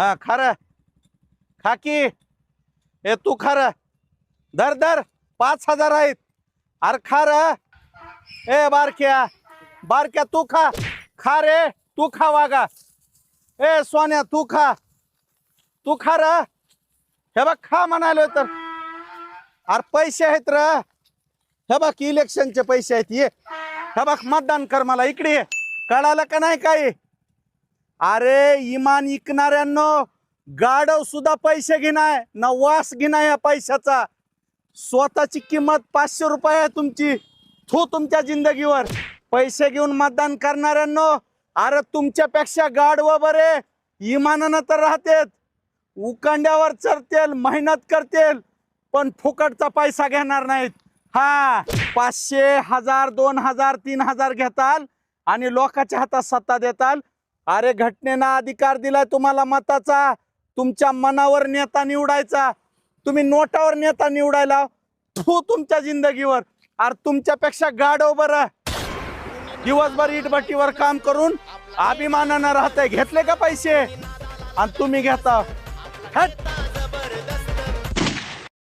हा खर. खाकी ए हे तू खर. धर धर. पाच हजार आहेत. अरे खा र ए बारक्या. बारक्या तू खा. खा रे. तू खा वागा ए सोन्या तू खा. तू खा र हे बघ खा म्हणालोय तर. अरे पैसे आहेत र. हे बघ इलेक्शनचे पैसे आहेत. ये. हे बघ मतदान कर मला. इकडे कळालं का नाही काही? अरे इमान इकणाऱ्यांनो गाडव सुद्धा पैसे घेणार ना वास घेणार या पैशाचा. स्वतःची किंमत पाचशे रुपये आहे तुमची. थू तुमच्या जिंदगीवर. पैसे घेऊन मतदान करणाऱ्यांनो अरे तुमच्यापेक्षा गाडव बरे. इमानानं तर राहतेत. उकांड्यावर चढतील मेहनत करतील पण फुकटचा पैसा घेणार नाहीत. हा पाचशे हजार दोन हजार तीन हजार घेताल आणि लोकांच्या हातात सत्ता देताल. अरे घटनेनं अधिकार दिलाय तुम्हाला मताचा. तुमच्या मनावर नेता निवडायचा. तुम्ही नोटावर नेता निवडायला थू तुमच्या जिंदगीवर. अरे तुमच्यापेक्षा गाडव बरं. दिवसभर इटभट्टीवर काम करून अभिमानानं राहतंय. घेतले का पैसे? आणि तुम्ही घेता. हट.